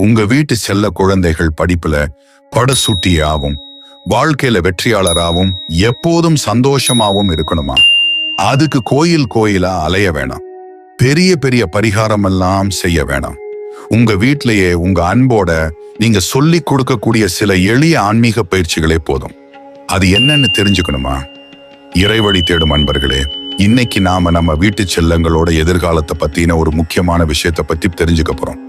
உங்க வீட்டு செல்ல குழந்தைகள் படிப்புல படசுட்டியாவும் வாழ்க்கையில வெற்றியாளராகவும் எப்போதும் சந்தோஷமாவும் இருக்கணுமா? அதுக்கு கோயில் கோயிலா அலைய வேணாம். பெரிய பெரிய பரிகாரம் எல்லாம் செய்ய வேணாம். உங்க வீட்டிலேயே உங்க அன்போட நீங்க சொல்லி கொடுக்கக்கூடிய சில எளிய ஆன்மீக பயிற்சிகளே போதும். அது என்னன்னு தெரிஞ்சுக்கணுமா? இறைவழி தேடும் அன்பர்களே இன்னைக்கு நாம நம்ம வீட்டு செல்லங்களோட எதிர்காலத்தை பத்தின ஒரு முக்கியமான விஷயத்தை பத்தி தெரிஞ்சுக்க போறோம்.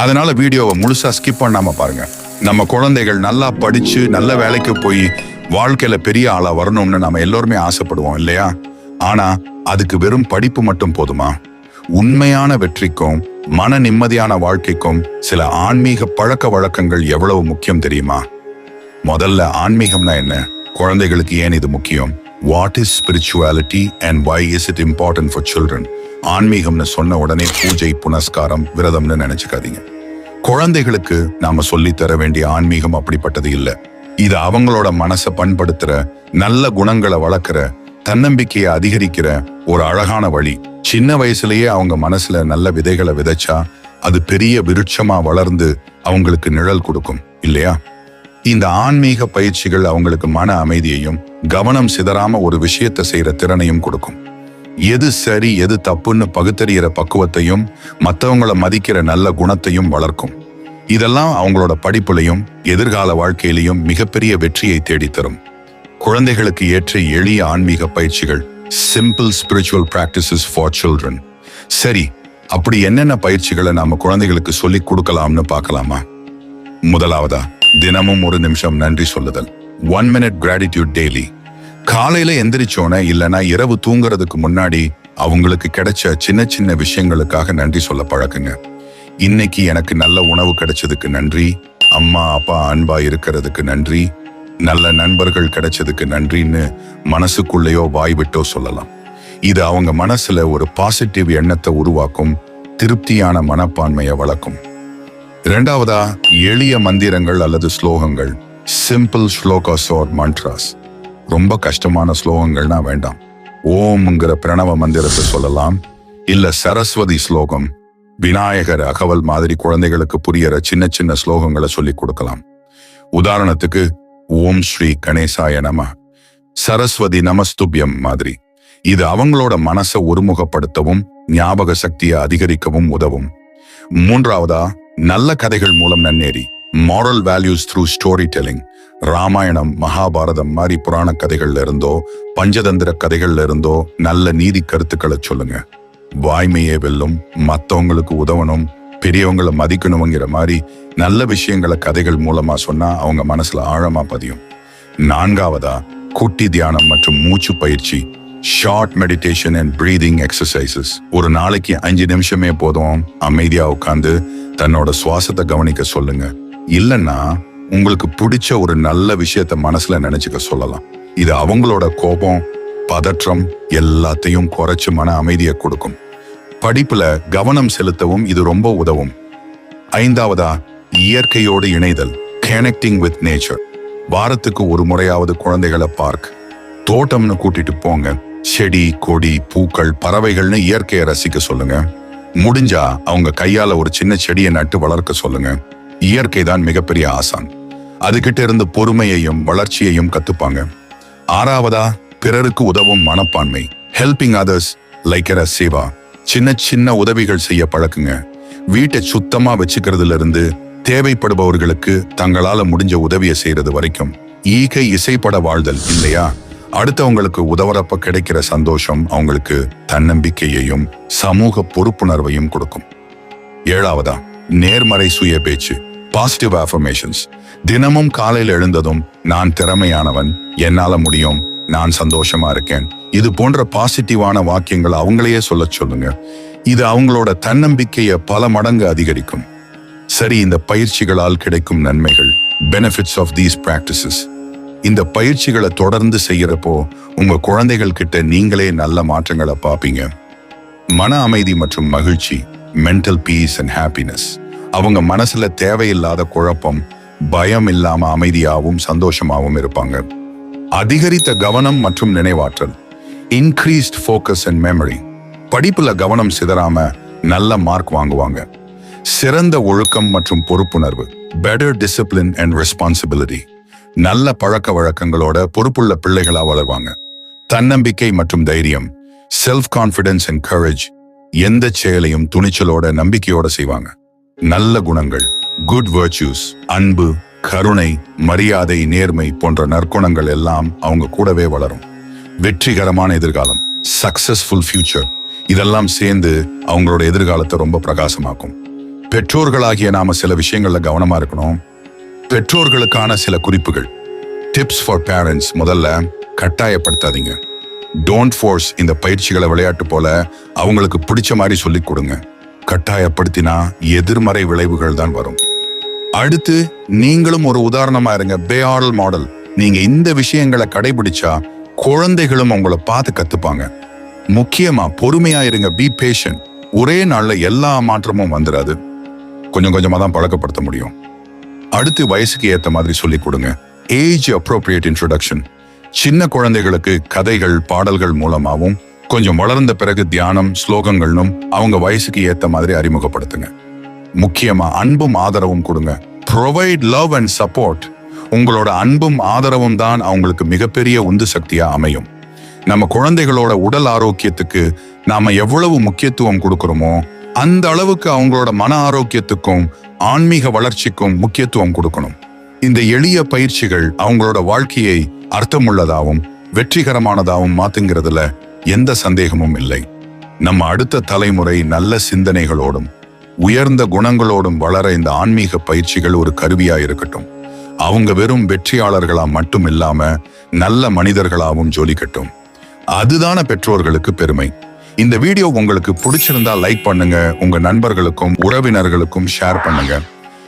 அதனால வீடியோவை முழுசா ஸ்கிப் பண்ணாம பாருங்க. நம்ம குழந்தைகள் நல்லா படிச்சு நல்ல வேலைக்கு போய் வாழ்க்கையில பெரிய ஆளா வரணும்னு நம்ம எல்லோருமே ஆசைப்படுவோம் இல்லையா? ஆனா அதுக்கு வெறும் படிப்பு மட்டும் போதுமா? உண்மையான வெற்றிக்கும் மன நிம்மதியான வாழ்க்கைக்கும் சில ஆன்மீக பழக்க வழக்கங்கள் எவ்வளவு முக்கியம் தெரியுமா? முதல்ல ஆன்மீகம்னா என்ன? குழந்தைகளுக்கு ஏன் இது முக்கியம்? What is spirituality and why is it important for children ஆன்மீகம்னு சொன்ன உடனே பூஜை புனஸ்காரம் விரதம்னு நினைச்சுக்காதீங்க. குழந்தைகளுக்கு நாம சொல்லித்தர வேண்டிய ஆன்மீகம் அப்படிப்பட்டது இல்லை. இது அவங்களோட மனசை பண்படுத்துற நல்ல குணங்களை வளர்க்குற தன்னம்பிக்கையை அதிகரிக்கிற ஒரு அழகான வழி. சின்ன வயசுலயே அவங்க மனசுல நல்ல விதைகளை விதைச்சா அது பெரிய விருட்சமா வளர்ந்து அவங்களுக்கு நிழல் கொடுக்கும் இல்லையா? இந்த ஆன்மீக பயிற்சிகள் அவங்களுக்கு மன அமைதியையும் கவனம் சிதறாம ஒரு விஷயத்தை செய்யற திறனையும் கொடுக்கும். எது சரி எது தப்புன்னு பகுத்தறிகிற பக்குவத்தையும் மற்றவங்களை மதிக்கிற நல்ல குணத்தையும் வளர்க்கும். இதெல்லாம் அவங்களோட படிப்புலையும் எதிர்கால வாழ்க்கையிலையும் மிகப்பெரிய வெற்றியை தேடித்தரும். குழந்தைகளுக்கு ஏற்ற எளிய ஆன்மீக பயிற்சிகள் simple spiritual practices for children சரி அப்படி என்னென்ன பயிற்சிகளை நாம குழந்தைகளுக்கு சொல்லிக் கொடுக்கலாம்னு பார்க்கலாமா? முதலாவதா தினமும் ஒரு நிமிஷம் நன்றி சொல்லுதல். ஒன் மினிட் கிராட்டிடியூட் டெய்லி காலையில எந்திரிச்சோன இல்லனா இரவு தூங்குறதுக்கு முன்னாடி அவங்களுக்கு கிடைச்ச சின்ன சின்ன விஷயங்களுக்காக நன்றி சொல்ல பழக்குங்க. இன்னைக்கு எனக்கு நல்ல உணவு கிடைச்சதுக்கு நன்றி. அம்மா அப்பா அன்பா இருக்கிறதுக்கு நன்றி. நல்ல நண்பர்கள் கிடைச்சதுக்கு நன்றின்னு மனசுக்குள்ளேயோ வாய் விட்டோ சொல்லலாம். இது அவங்க மனசுல ஒரு பாசிட்டிவ் எண்ணத்தை உருவாக்கும் திருப்தியான மனப்பான்மையை வளர்க்கும். இரண்டாவதா எளிய மந்திரங்கள் அல்லது ஸ்லோகங்கள். சிம்பிள் ஸ்லோகாஸ் ஆர் மந்த்ராஸ் ரொம்ப கஷ்டமான ஸ்லோகங்கள்னா வேண்டாம். ஓம்ங்கிற பிரணவ மந்திரத்தை சொல்லலாம். இல்ல சரஸ்வதி ஸ்லோகம் விநாயகர் அகவல் மாதிரி குழந்தைகளுக்கு புரியற சின்ன சின்ன ஸ்லோகங்களை சொல்லி கொடுக்கலாம். உதாரணத்துக்கு ஓம் ஸ்ரீ கணேசாய நம சரஸ்வதி நமஸ்துபியம் மாதிரி. இது அவங்களோட மனசை ஒருமுகப்படுத்தவும் ஞாபக சக்தியை அதிகரிக்கவும் உதவும். மூன்றாவதா நல்ல கதைகள் மூலம் நன்னேறி moral values through story telling Ramayanam Mahabharatam மாதிரி புராண கதைகள்ல இருந்தோ பஞ்சதந்திர கதைகள்ல இருந்தோ நல்ல நீதி கருத்துக்களை சொல்லுங்க. வாய்மையே வெல்லும் மற்றவங்களுக்கு உதவணும் பெரியவங்களை மதிக்கணுங்கிற மாதிரி நல்ல விஷயங்களை கதைகள் மூலமா சொன்னா அவங்க மனசுல ஆழமா பதியும். நான்காவதா குட்டி தியானம் மற்றும் மூச்சு பயிற்சி short meditation and breathing exercises ஒரு நாளைக்கு அஞ்சு நிமிஷமே போதும் அமைதியா உட்காந்து தன்னோட சுவாசத்தை கவனிக்க சொல்லுங்க. இல்லைன்னா உங்களுக்கு பிடிச்ச ஒரு நல்ல விஷயத்த மனசுல நினைச்சுக்க சொல்லலாம். இது அவங்களோட கோபம் பதற்றம் எல்லாத்தையும் குறைச்சு மன அமைதியை கொடுக்கும். படிப்புல கவனம் செலுத்தவும் இது ரொம்ப உதவும். ஐந்தாவதா இயற்கையோடு இணைதல் கனெக்டிங் வித் நேச்சர் வாரத்துக்கு ஒரு முறையாவது குழந்தைகளை பார்க் தோட்டம்னு கூட்டிட்டு போங்க. செடி கொடி பூக்கள் பறவைகள்னு இயற்கையை ரசிக்க சொல்லுங்க. முடிஞ்சா அவங்க கையால ஒரு சின்ன செடியை நட்டு வளர்க்க சொல்லுங்க. இயற்கை தான் மிகப்பெரிய ஆசான். அதுகிட்ட இருந்து பொறுமையையும் வளர்ச்சியையும் கத்துப்பாங்க. ஆறாவதா பிறருக்கு உதவும் மனப்பான்மை. Helping others like a seva. சின்ன சின்ன உதவிகள் செய்ய பழக்குங்க. வீட்டை சுத்தமா வச்சுக்கிறதுல இருந்து தேவைப்படுபவர்களுக்கு தங்களால முடிஞ்ச உதவியை செய்யறது வரைக்கும். ஈகை இசைப்பட வாழ்தல் இல்லையா? அடுத்தவங்களுக்கு உதவுறப்ப கிடைக்கிற சந்தோஷம் அவங்களுக்கு தன்னம்பிக்கையையும் சமூக பொறுப்புணர்வையும் கொடுக்கும். ஏழாவதா நேர்மறை சுய பேச்சு. பாசிட்டிவ் அஃபர்மேஷன்ஸ் தினமும் காலையில் எழுந்ததும் நான் திறமையானவன் என்னால முடியும் நான் சந்தோஷமா இருக்கேன். இது போன்ற பாசிட்டிவான வாக்கியங்களை அவங்களையே சொல்ல சொல்லுங்க. இது அவங்களோட தன்னம்பிக்கையை பல மடங்கு அதிகரிக்கும். சரி இந்த பயிற்சிகளால் கிடைக்கும் நன்மைகள் பெனிஃபிட்ஸ் ஆஃப் தீஸ் பிராக்டிசஸ் இந்த பயிற்சிகளை தொடர்ந்து செய்யறப்போ உங்க குழந்தைகள் கிட்ட நீங்களே நல்ல மாற்றங்களை பார்ப்பீங்க. மன அமைதி மற்றும் மகிழ்ச்சி மென்டல் பீஸ் அண்ட் ஹாப்பினஸ் அவங்க மனசுல தேவையில்லாத குழப்பம் பயம் இல்லாம அமைதியாகவும் சந்தோஷமாகவும் இருப்பாங்க. அதிகரித்த கவனம் மற்றும் நினைவாற்றல் இன்க்ரீஸ்ட் ஃபோக்கஸ் அண்ட் மெமரி படிப்புல கவனம் சிதறாம நல்ல மார்க் வாங்குவாங்க. சிறந்த ஒழுக்கம் மற்றும் பொறுப்புணர்வு பெட்டர் டிசிப்ளின் அண்ட் ரெஸ்பான்சிபிலிட்டி நல்ல பழக்க வழக்கங்களோட பொறுப்புள்ள பிள்ளைகளா வளர்வாங்க. தன்னம்பிக்கை மற்றும் தைரியம் செல்ஃப் கான்ஃபிடன்ஸ் அண்ட் கரேஜ் எந்த செயலையும் துணிச்சலோட நம்பிக்கையோட செய்வாங்க. நல்ல குணங்கள் குட் வர்ச்சியூஸ் அன்பு கருணை மரியாதை நேர்மை போன்ற நற்குணங்கள் எல்லாம் அவங்க கூடவே வளரும். வெற்றிகரமான எதிர்காலம் சக்சஸ்ஃபுல் ஃபியூச்சர் இதெல்லாம் சேர்ந்து அவங்களோட எதிர்காலத்தை ரொம்ப பிரகாசமாக்கும். பெற்றோர்களாகிய நாம சில விஷயங்கள்ல கவனமா இருக்கணும். பெற்றோர்களுக்கான சில குறிப்புகள் டிப்ஸ் ஃபார் பேரண்ட்ஸ் முதல்ல கட்டாயப்படுத்தாதீங்க. டோன்ட் ஃபோர்ஸ் இந்த பயிற்சிகளை விளையாட்டு போல அவங்களுக்கு பிடிச்ச மாதிரி சொல்லிக் கொடுங்க. கட்டாயப்படுத்தினா எதிர்மறை விளைவுகள் தான் வரும். அடுத்து நீங்களும் ஒரு உதாரணமா இருங்க பேஆடல் மாடல் நீங்க இந்த விஷயங்களை கடைபிடிச்சா குழந்தைகளும் உங்களை பார்த்து கத்துப்பாங்க. முக்கியமா பொறுமையா இருங்க பி பேஷண்ட் ஒரே நாள்ல எல்லா மாற்றமும் வந்துடாது கொஞ்சம் கொஞ்சமா தான் பழக்கப்படுத்த முடியும். அடுத்து வயசுக்கு ஏத்த மாதிரி சொல்லிக் கொடுங்க. ஏஜ் அப்ரோப்ரியேட் இன்ட்ரடக்ஷன் சின்ன குழந்தைகளுக்கு கதைகள் பாடல்கள் மூலமாகவும் கொஞ்சம் வளர்ந்த பிறகு தியானம் ஸ்லோகங்கள்னும் அவங்க வயசுக்கு ஏத்த மாதிரி அறிமுகப்படுத்துங்க. முக்கியமா அன்பும் ஆதரவும் கொடுங்க. ப்ரொவைட் லவ் அண்ட் சப்போர்ட் உங்களோட அன்பும் ஆதரவும் தான் அவங்களுக்கு மிகப்பெரிய உந்து சக்தியா அமையும். நம்ம குழந்தைகளோட உடல் ஆரோக்கியத்துக்கு நாம எவ்வளவு முக்கியத்துவம் கொடுக்கிறோமோ அந்த அளவுக்கு அவங்களோட மன ஆரோக்கியத்துக்கும் ஆன்மீக வளர்ச்சிக்கும் முக்கியத்துவம் கொடுக்கணும். இந்த எளிய பயிற்சிகள் அவங்களோட வாழ்க்கையை அர்த்தமுள்ளதாகவும் வெற்றிகரமானதாகவும் மாத்துங்கிறதுல எந்த சந்தேகமும் இல்லை. நம்ம அடுத்த தலைமுறை நல்ல சிந்தனைகளோடும் உயர்ந்த குணங்களோடும் வளர இந்த ஆன்மீக பயிற்சிகள் ஒரு கருவியா இருக்கட்டும். அவங்க வெறும் வெற்றியாளர்களா மட்டும் இல்லாம நல்ல மனிதர்களாகவும் ஜொலிக்கட்டும். அதுதான பெற்றோர்களுக்கு பெருமை. இந்த வீடியோ உங்களுக்கு பிடிச்சிருந்தா லைக் பண்ணுங்க உங்க நண்பர்களுக்கும் உறவினர்களுக்கும் ஷேர் பண்ணுங்க.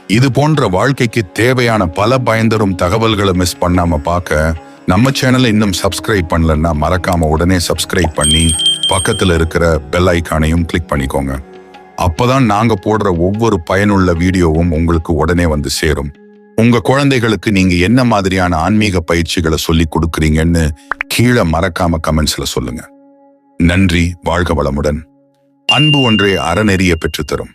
இது போன்ற வாழ்க்கைக்கு தேவையான பல பயந்தரும் தகவல்களை மிஸ் பண்ணாம பார்க்க நம்ம சேனலை இன்னும் சப்ஸ்கிரைப் பண்ணலன்னா மறக்காம உடனே சப்ஸ்கிரைப் பண்ணி பக்கத்தில் இருக்கிற பெல் ஐக்கானையும் கிளிக் பண்ணிக்கோங்க. அப்போதான் நாங்க போடுற ஒவ்வொரு பயனுள்ள வீடியோவும் உங்களுக்கு உடனே வந்து சேரும். உங்க குழந்தைகளுக்கு நீங்க என்ன மாதிரியான ஆன்மீக பயிற்சிகளை சொல்லி கொடுக்குறீங்கன்னு கீழே மறக்காம கமெண்ட்ஸ்ல சொல்லுங்க. நன்றி வாழ்க வளமுடன். அன்பு ஒன்றே அறநெறிய பெற்றுத்தரும்.